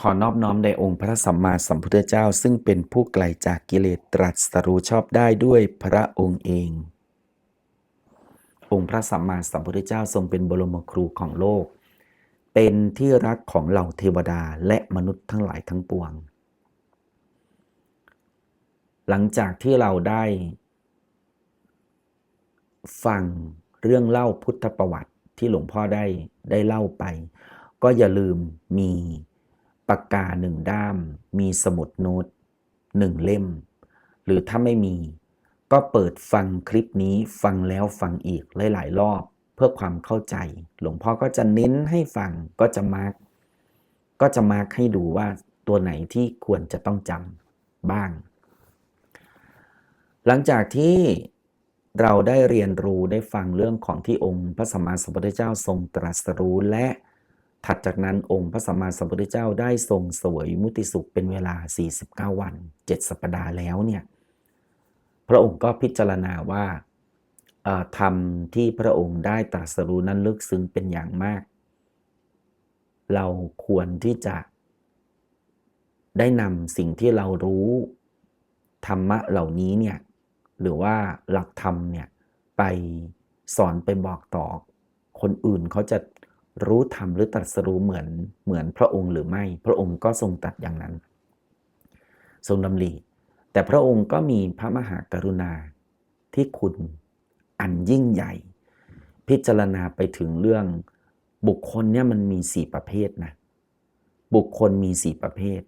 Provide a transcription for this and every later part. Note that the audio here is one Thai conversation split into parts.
ขอนอบน้อมในองค์พระสัมมาสัมพุทธเจ้า ซึ่งเป็นผู้ไกลจากกิเลสตรัสรู้ชอบได้ด้วยพระองค์เอง องค์พระสัมมาสัมพุทธเจ้าทรงเป็นบรมครูของโลก เป็นที่รักของเหล่าเทวดาและมนุษย์ทั้งหลายทั้งปวง หลังจากที่เราได้ ฟังเรื่องเล่าพุทธประวัติที่หลวงพ่อได้ได้เล่าไป ก็อย่าลืมมี ปากกาหนึ่งด้าม มีสมุดโน้ตหนึ่งเล่ม หรือถ้าไม่มี ก็เปิดฟังคลิปนี้ฟังแล้วฟังอีกหลายๆรอบ เพื่อความเข้าใจ หลวงพ่อก็จะเน้นให้ฟังก็จะมาร์กก็จะมาร์กให้ดูว่าตัวไหนที่ควรจะต้องจำบ้าง หลังจากที่เราได้เรียนรู้ได้ฟังเรื่องของที่องค์พระสัมมาสัมพุทธเจ้าทรงตรัสรู้และ ถัดจากนั้นองค์พระสัมมาสัมพุทธเจ้าได้ทรงสวยมุติสุขเป็นเวลา 49 วัน 7 สัปดาห์แล้วเนี่ยพระองค์ก็พิจารณาว่าธรรมที่พระองค์ได้ตรัสรู้นั้นลึกซึ้งเป็นอย่างมาก เราควรที่จะได้นำสิ่งที่เรารู้ธรรมะเหล่านี้เนี่ยหรือว่าหลักธรรมเนี่ยไปสอนไปบอกต่อคนอื่นเขาจะ รู้ธรรมหรือตรัสรู้เหมือนเหมือนพระองค์หรือไม่ พระองค์ก็ทรงตัดอย่างนั้น ทรงดำริแต่พระองค์ก็มีพระมหากรุณาที่คุณอันยิ่งใหญ่ พิจารณาไปถึงเรื่องบุคคลเนี่ยมันมีสี่ประเภทนะบุคคลมีสี่ประเภท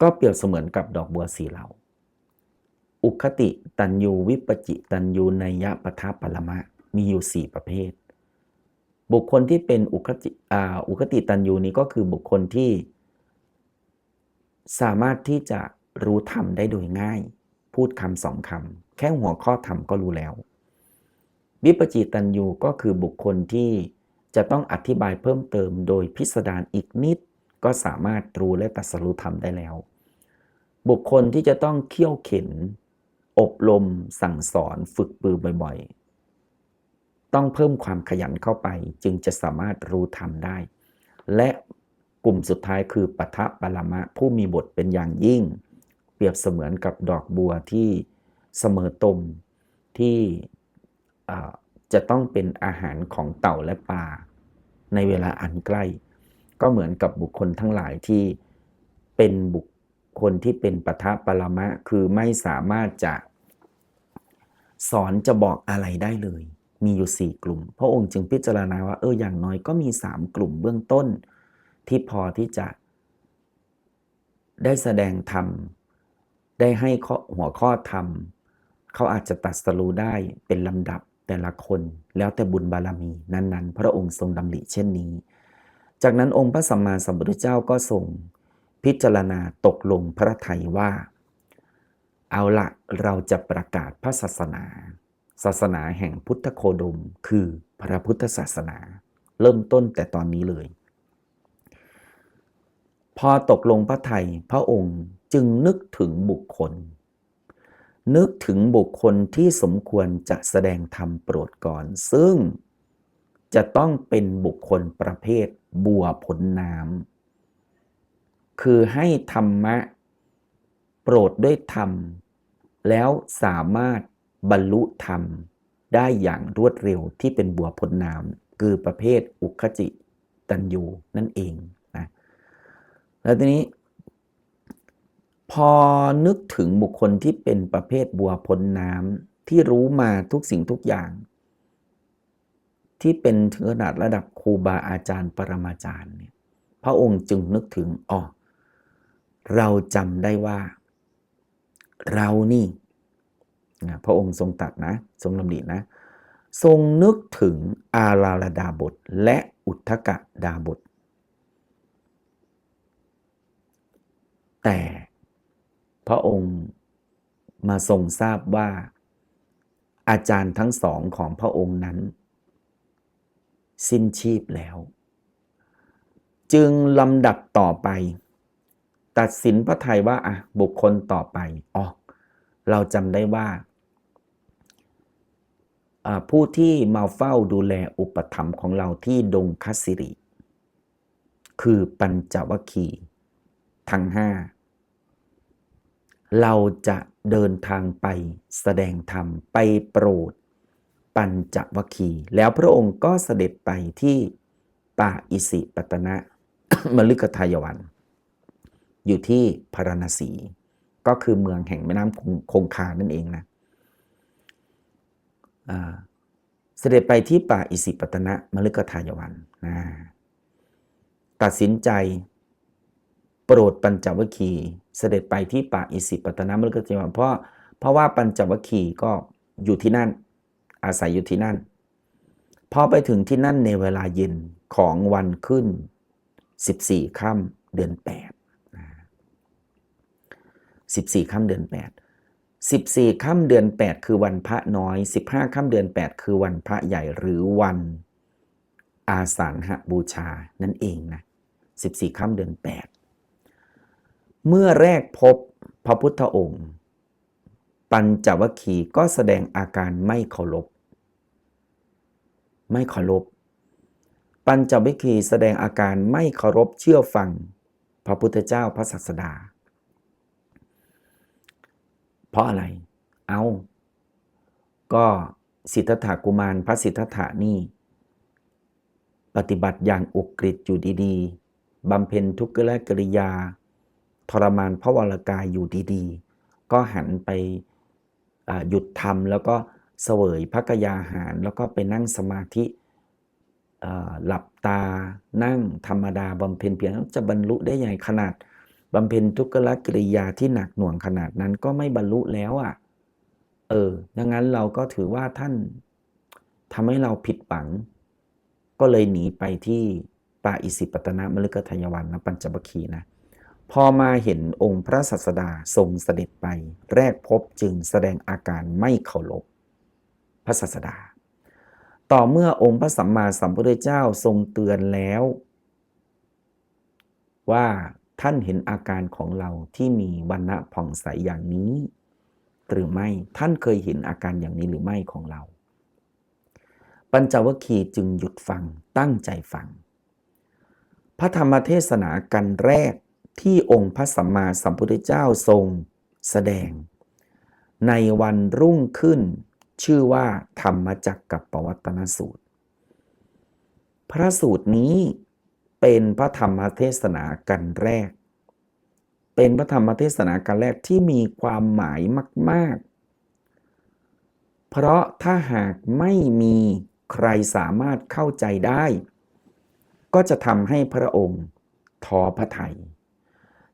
ก็เปรียบเสมือนกับดอกบัวสีเหลาอุคติตันยูวิปจิตันยูนัยยะปทาปรมะมีอยู่สี่ประเภท บุคคลที่เป็นอุคติอุคติตันยูนี้ก็คือบุคคลที่ สามารถที่จะรู้ธรรมได้โดยง่าย พูดคำสองคำแค่หัวข้อธรรมก็รู้แล้ววิปจิตันยูก็คือบุคคลที่จะต้องอธิบายเพิ่มเติมโดยพิสดารอีกนิด ก็สามารถรู้และตัดสรู้ธรรมได้แล้ว บุคคลที่จะต้องเขี่ยวเข็น อบรมสั่งสอนฝึกปือบ่อย ต้องเพิ่มความขยันเข้าไป จึงจะสามารถรู้ธรรมได้ และกลุ่มสุดท้ายคือปัทะปรมะผู้มีบทเป็นอย่างยิ่ง เปรียบเสมือนกับดอกบัวที่เสมอตมที่จะต้องเป็นอาหารของเต่าและปลาในเวลาอันใกล้ ก็เหมือนกับบุคคลทั้งหลายที่เป็นบุคคลที่เป็นปัทะปรมะคือไม่สามารถจะสอนจะบอกอะไรได้เลย มีอยู่ 4 กลุ่ม พระองค์จึงพิจารณาว่าเอออย่างน้อยก็มี 3 กลุ่มเบื้องต้น ที่พอที่จะได้แสดงธรรม ได้ให้หัวข้อธรรม เขาอาจจะตัดสรู้ได้เป็นลำดับแต่ละคนแล้วแต่บุญบารมีนั้น ๆ พระองค์ทรงดำริเช่นนี้ จากนั้นองค์พระสัมมาสัมพุทธเจ้าก็ทรงพิจารณาตกลงพระทัยว่า เอาละเราจะประกาศพระศาสนา ศาสนาแห่งพุทธโคดม คือพระพุทธศาสนา เริ่มต้นแต่ตอนนี้เลย พอตกลงพระไทยพระองค์จึงนึกถึงบุคคล นึกถึงบุคคลที่สมควรจะแสดงธรรมโปรดก่อน ซึ่งจะต้องเป็นบุคคลประเภทบัวผลน้ำคือให้ธรรมะ โปรดด้วยธรรม แล้วสามารถ บรรลุธรรมได้อย่างรวดเร็วที่เป็นบัวพ้นน้ำคือประเภทอุคจิตันยูนั่นเองนะแล้วทีนี้พอนึกถึงบุคคลที่เป็นประเภทบัวพ้นน้ำที่รู้มาทุกสิ่งทุกอย่าง ที่เป็นถึงขนาดระดับครูบาอาจารย์ปรมาจารย์เนี่ยพระองค์จึงนึกถึงอ๋อเราจำได้ว่า เรานี่ นะพระองค์ทรงตัดนะ ทรงลำดินะ ทรงนึกถึงอาราลดาบทและอุทธกะดาบท แต่พระองค์มาทรงทราบว่า อาจารย์ทั้งสองของพระองค์นั้น สิ้นชีพแล้ว จึงลำดับต่อไป ตัดสินพระไทยว่าอะบุคคลต่อไปอ๋อเราจำได้ว่า ผู้ที่มาเฝ้าดูแลอุปถัมภ์ของเราที่ดงคัสิริ คือปัญจวัคคีทั้งห้าเราจะเดินทางไปแสดงธรรมไปโปรด ปัญจวัคคีแล้วพระองค์ก็เสด็จไปที่ป่าอิสิปตนะมฤคทายวัน อยู่ที่พาราณสี ก็คือเมืองแห่งแม่น้ำคงคงคานั่นเองนะ เสด็จไปที่ป่าอิสิปตนะมฤคทายวันนะตัดสินใจ โปรดปัญจวัคคีย์เสด็จไปที่ป่าอิสิปตนะมฤคทายวันเพราะเพราะว่าปัญจวัคคีย์ก็อยู่ที่นั่น อาศัยอยู่ที่นั่นพอไปถึงที่นั่นในเวลาเย็นของวันขึ้น 14 ค่ำเดือน 8 14 ค่ำเดือน 8 14ค่ำเดือน 8 คือวันพระน้อย 15ค่ำเดือน 8 คือวันพระใหญ่หรือวันอาสาฬหบูชานั่นเองนะ14ค่ำเดือน 8 เมื่อแรกพบพระพุทธองค์ ปัญจวัคคีย์ก็แสดงอาการไม่เคารพไม่เคารพปัญจวัคคีย์แสดงอาการไม่เคารพเชื่อฟัง พระพุทธเจ้าพระศาสดา เพราะอะไร เอา ก็สิทธัตถกุมารพระสิทธัตถะนี่ ปฏิบัติอย่างอุกฤษอยู่ดีๆบำเพ็ญทุกขละกิริยา ทรมานพระวรากายอยู่ดีๆ ก็หันไปหยุดทำแล้วก็เสวยพระกยาหาร แล้วก็ไปนั่งสมาธิหลับตานั่งธรรมดาบำเพ็ญเพียรจะบรรลุได้ใหญ่ขนาด บำเพ็ญทุกขลกิริยาที่หนักหน่วงขนาดนั้นก็ไม่บรรลุแล้วอะ เออ ดังนั้นเราก็ถือว่าท่านทำให้เราผิดหวัง ก็เลยหนีไปที่ป่าอิสิปตนะมฤคทายวันนะปัญจวัคคีย์นะ พอมาเห็นองค์พระศาสดาทรงเสด็จไป แรกพบจึงแสดงอาการไม่เคารพพระศาสดา ต่อเมื่อองค์พระสัมมาสัมพุทธเจ้าทรงเตือนแล้ว ว่า ท่านเห็นอาการของเราที่มีวันณะผ่องใสอย่างนี้ หรือไม่ท่านเคยเห็นอาการอย่างนี้หรือไม่ของเรา ปัญจวคีจึงหยุดฟังตั้งใจฟัง พระธรรมเทศนากันแรกที่องค์พระสัมมาสัมพุทธเจ้าทรงแสดง ในวันรุ่งขึ้น ชื่อว่าธรรมจักกับปวัตนสูตร พระสูตรนี้ เป็นพระธรรมเทศนากันแรก เป็นพระธรรมเทศนากันแรกที่มีความหมายมาก ๆ เพราะถ้าหากไม่มีใครสามารถเข้าใจได้ ก็จะทำให้พระองค์ทอพระทย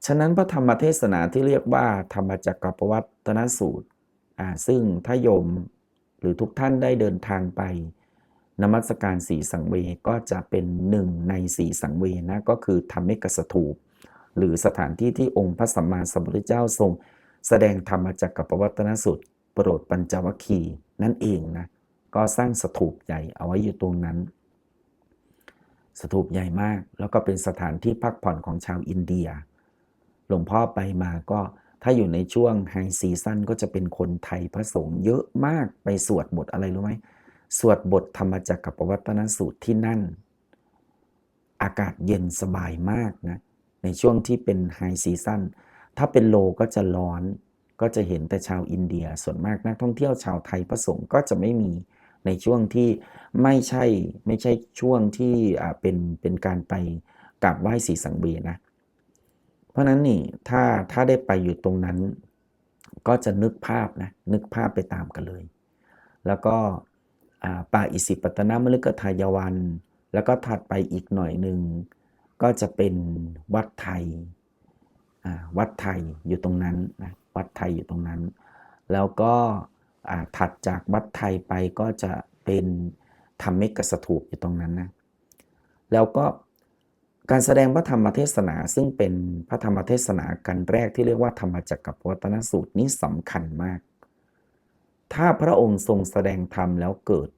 ฉะนั้นพระธรรมเทศนาที่เรียกว่า ธรรมจักรปวัตนสูตร ซึ่งถ้าโยมหรือทุกท่านได้เดินทางไป นมัสการสีสังเวก็จะเป็นหนึ่งในสีสังเวนะก็คือธรรมิกสถูป หรือสถานที่ที่องค์พระสัมมาสัมพุทธเจ้าทรง แสดงธรรมจักรปวัตนสูตรโปรดปัญจวัคคีนั่นเองนะก็สร้างสถูปใหญ่เอาไว้อยู่ตรงนั้น สถูปใหญ่มาก แล้วก็เป็นสถานที่พักผ่อนของชาวอินเดีย หลวงพ่อไปมาก็ถ้าอยู่ในช่วงไฮซีซั่นก็จะเป็นคนไทยพระสงฆ์เยอะมากไปสวดบทอะไรรู้ไหม สวดบทธรรมจักรปวัตนสูตรที่นั่น อากาศเย็นสบายมากนะ ในช่วงที่เป็นไฮซีซั่นถ้าเป็นโลก็จะร้อน ก็จะเห็นแต่ชาวอินเดียส่วนมากนักท่องเที่ยวชาวไทยพระสงฆ์ก็จะไม่มีในช่วงที่ไม่ใช่ไม่ใช่ช่วงที่เป็นเป็นการไปกราบไหว้สีสังเวียนะ เพราะนั้นนี่ถ้าถ้าได้ไปอยู่ตรงนั้น ก็จะนึกภาพนะนึกภาพไปตามกันเลย แล้วก็ ป่าอิสิปตนมฤคทายวัน แล้วก็ถัดไปอีกหน่อยหนึ่งก็จะเป็นวัดไทยวัดไทยอยู่ตรงนั้นนะวัดไทยอยู่ตรงนั้น แล้วก็ถัดจากวัดไทยไปก็จะเป็นธรรมิกสถูปอยู่ตรงนั้นนะแล้วก็การแสดงพระธรรมเทศนาซึ่งเป็นพระธรรมเทศนากันแรกที่เรียกว่าธรรมจักรปวัตนสูตรนี้สำคัญมาก ถ้าพระองค์ทรงแสดงธรรมแล้วเกิด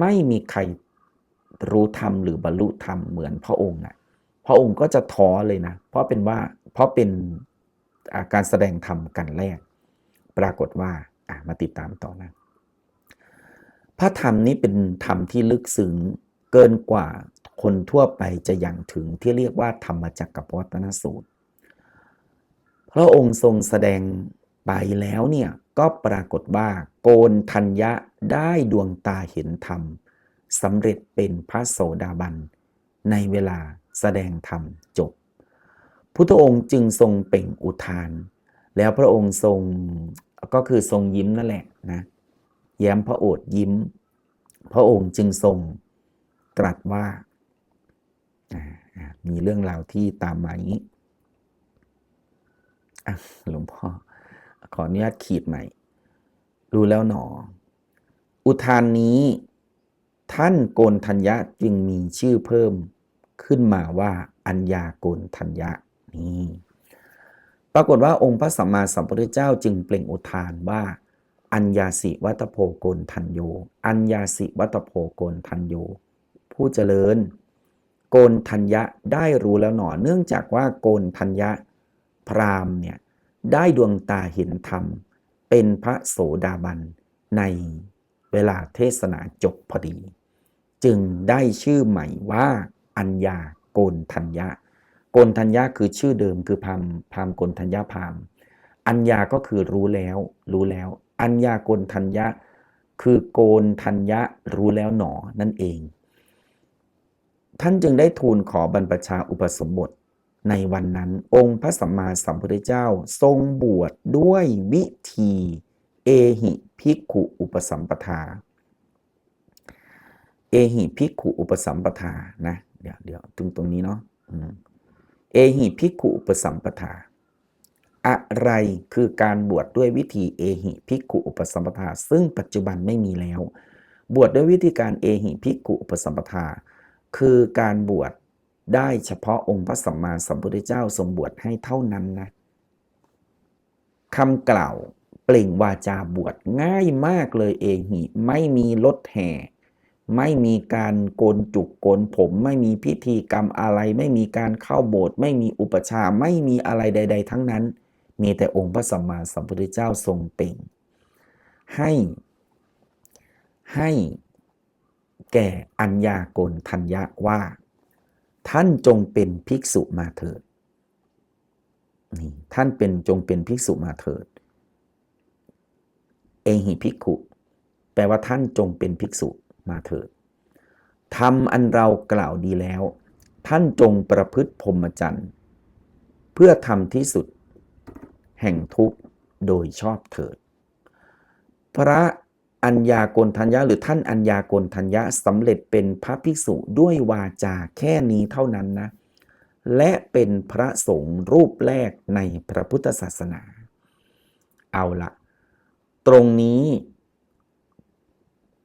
ไม่มีใครรู้ธรรมหรือบรรลุธรรมเหมือนพระองค์นะพระองค์ก็จะท้อเลยนะ เพราะเป็นว่าเพราะเป็นอาการแสดงธรรมกันแรก ปรากฏว่าอะมาติดตามต่อนะ พระธรรมนี้เป็นธรรมที่ลึกซึ้งเกินกว่าคนทั่วไปจะย่างถึงที่เรียกว่าธรรมจักรปวัตนสูตร พระองค์ทรงแสดง ไปแล้วเนี่ยก็ปรากฏว่าโกนทัญญะได้ดวงตาเห็นธรรมสำเร็จเป็นพระโสดาบัน ในเวลาแสดงธรรมจบ พุทธองค์จึงทรงเป่งอุทาน แล้วพระองค์ทรงก็คือทรงยิ้มนั่นแหละนะแย้มพระโอษฐ์ยิ้ม พระองค์จึงทรงตรัสว่า มีเรื่องราวที่ตามมาอย่างนี้หลวงพ่อ ขออนุญาตขีดใหม่ รู้แล้วหนอ อุทานนี้ ท่านโกนทัญญะจึงมีชื่อเพิ่มขึ้นมาว่าอัญญาโกนทัญญะนี่ปรากฏว่าองค์พระสัมมาสัมพุทธเจ้าจึงเปล่งอุทานว่า อัญญาสิวัตโพโกนทัญโย อัญญาสิวัตโพโกนทัญโย ผู้เจริญ โกนทัญญะได้รู้แล้วหนอ เนื่องจากว่าโกนทัญญะพราหมณ์เนี่ย ได้ดวงตาเห็นธรรม เป็นพระโสดาบันในเวลาเทศนาจบพอดี จึงได้ชื่อใหม่ว่าอัญญาโกนทัญญะ โกนทัญญะคือชื่อเดิมคือพามพามโกนทัญญาพามอัญญาก็คือรู้แล้ว รู้แล้ว อัญญาโกนทัญญะ คือโกนทัญญะรู้แล้วหนอนั่นเอง ท่านจึงได้ทูลขอบรรพชาอุปสมบท ในวันนั้นองค์พระสัมมาสัมพุทธเจ้าทรงบวชด้วยวิธี เอหิภิกขุอุปสัมปทา เอหิภิกขุอุปสัมปทานะเดี๋ยวเดี๋ยวตรงตรงนี้เนาะเอหิภิกขุอุปสัมปทา อะไรคือการบวชด้วยวิธีเอหิภิกขุอุปสัมปทา ซึ่งปัจจุบันไม่มีแล้ว บวชด้วยวิธีการเอหิภิกขุอุปสัมปทา คือการบวช ได้เฉพาะองค์พระสัมมาสัมพุทธเจ้าทรงบวชให้เท่านั้นนะคำกล่าวเปล่งวาจาบวชง่ายมากเลยเองหิไม่มีรถแห่ ไม่มีการโกนจุกโกนผม ไม่มีพิธีกรรมอะไร ไม่มีการเข้าโบสถ์ไม่มีอุปชาไม่มีอะไรใด ๆ ทั้งนั้น มีแต่องค์พระสัมมาสัมพุทธเจ้าทรงเปล่งให้ให้แก่อัญญาโกนทัญญะว่า ท่านจงเป็นภิกษุมาเถิดนี่ท่านเป็นจงเป็นภิกษุมาเถิด เอหิภิกขุ แปลว่าท่านจงเป็นภิกษุมาเถิดทำอันเรากล่าวดีแล้ว ท่านจงประพฤติพรหมจรรย์เพื่อทำที่สุด แห่งทุกข์โดยชอบเถิด พระ อัญญาโกณทัญญะหรือท่านอัญญาโกณทัญญะสำเร็จเป็นพระภิกษุด้วยวาจาแค่นี้เท่านั้นนะ และเป็นพระสงฆ์รูปแรกในพระพุทธศาสนา เอาละตรงนี้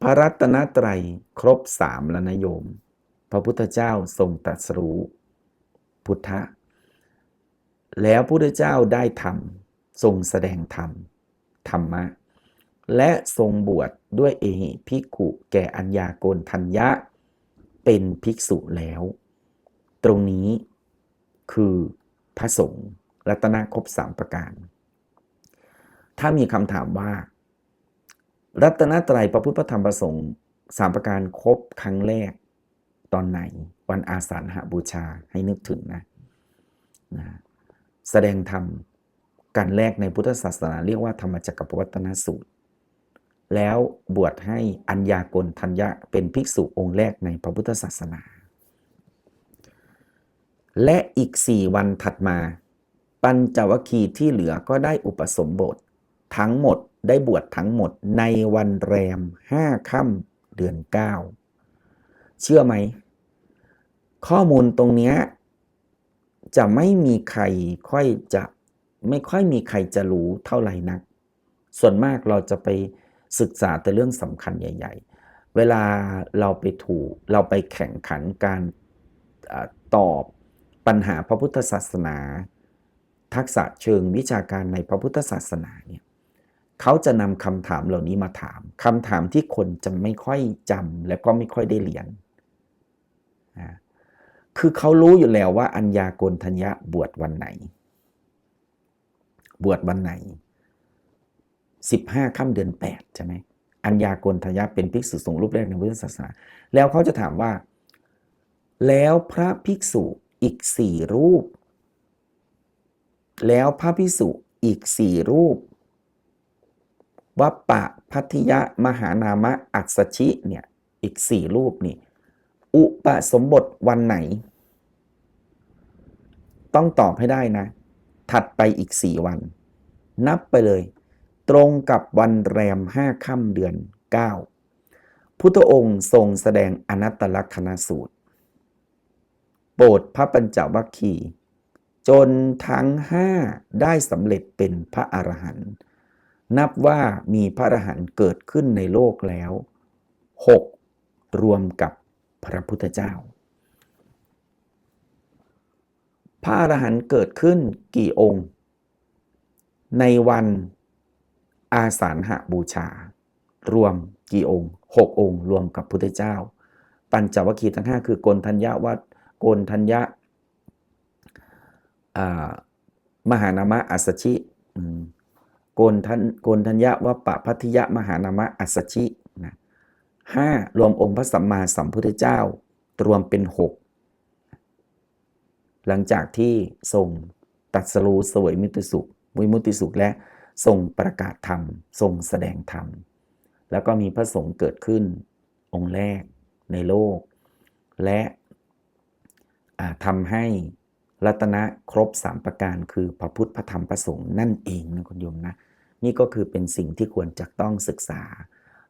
พระรัตนตรัยครบสามแล้วนะโยม พระพุทธเจ้าทรงตรัสรู้ พุทธะ แล้วพระพุทธเจ้าได้ทำทรงแสดงธรรมธรรมะ และทรงบวชดด้วยเอหิภิกขุแก่อัญญาโกณทัญญะ เป็นภิกษุแล้ว ตรงนี้คือพระสงฆ์รัตนครบสามประการ ถ้ามีคำถามว่า รัตนตรัยพระพุทธธรรมประสงค์สามประการครบครั้งแรกตอนไหนวันอาสาฬหบูชาให้นึกถึงนะนะแสดงธรรมกันแรกในพุทธศาสนาเรียกว่าธรรมจักรปวัตนสูตร แล้วบวชให้อัญญากลทัญญะเป็นภิกษุองค์แรกในพระพุทธศาสนา และอีกสี่วันถัดมา ปัญจวคีที่เหลือก็ได้อุปสมบท ทั้งหมดได้บวชทั้งหมดในวันแรมห้าค่ำเดือนเก้าเชื่อไหม ข้อมูลตรงนี้จะไม่มีใครค่อยจะไม่ค่อยมีใครจะรู้เท่าไหร่นัก ส่วนมากเราจะไป ศึกษาแต่เรื่องสำคัญใหญ่ ๆ เวลาเราไปถูกเราไปแข่งขันการอตอบปัญหาพระพุทธศาสนา ทักษะเชิงวิชาการในพระพุทธศาสนาเนี่ยเขาจะนำคำถามเหล่านี้มาถามคำถามที่คนจะไม่ค่อยจำและก็ไม่ค่อยได้เรียนนะคือเขารู้อยู่แล้วว่าอัญญาโกณทัญญะบวชวันไหน บวชวันไหน 15ค่ำเดือน 8 ใช่ไหมอัญญากณทัญญะเป็นภิกษุสงฆ์รูปแรกในพุทธศาสนา แล้วเขาจะถามว่า แล้วพระภิกษุอีกสี่รูป แล้วพระพิสุอีกสี่รูปวัปปะพัทธิยะมหานามะอัสสชิเนี่ยอีกสี่รูปนี่อุปสมบทวันไหน ต้องตอบให้ได้นะ ถัดไปอีกสี่วัน นับไปเลย ตรงกับวันแรมห้าค่ำเดือน 9 พุทธองค์ทรงแสดงอนัตตลักษณสูตร โปรดพระปัญจวัคคีย์จนทั้งห้าได้สำเร็จเป็นพระอรหันต์นับว่ามีพระอรหันต์เกิดขึ้นในโลกแล้ว 6 รวมกับพระพุทธเจ้า พระอรหันต์เกิดขึ้นกี่องค์ ในวัน อาสาฬหบูชา รวมกี่องค์6องค์ รวมกับพุทธเจ้า ปัญจวัคคีย์ทั้ง5คือโกนทัญญาวัดโกนทัญญามหานามะอัสชิโกนทันโกนทัญญะวัปปะพัทธิยะมหานามะอัสชินะห้ารวมองค์พระสัมมาสัมพุทธเจ้า รวมเป็นหกหลังจากที่ทรงตัดสรูสวยมิติสุขวิมุตติสุขและ ทรงประกาศธรรม ทรงแสดงธรรม แล้วก็มีพระสงฆ์เกิดขึ้น องค์แรกในโลก และอ่าทำให้รัตนะครบสามประการคือพระพุทธพระธรรมพระสงฆ์นั่นเองนะคุณโยมนะนี่ก็คือเป็นสิ่งที่ควรจะต้องศึกษา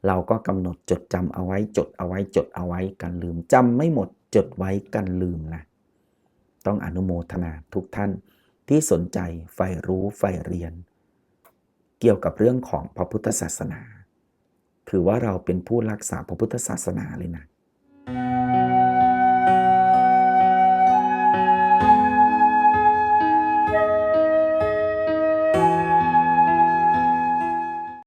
เราก็กำหนดจดจำเอาไว้จดเอาไว้จดเอาไว้กันลืมจำไม่หมดจดไว้กันลืมนะต้องอนุโมทนาทุกท่านที่สนใจใฝ่รู้ใฝ่เรียน เกี่ยวกับเรื่องของพระพุทธศาสนา ถือว่าเราเป็นผู้รักษาพระพุทธศาสนาเลยนะ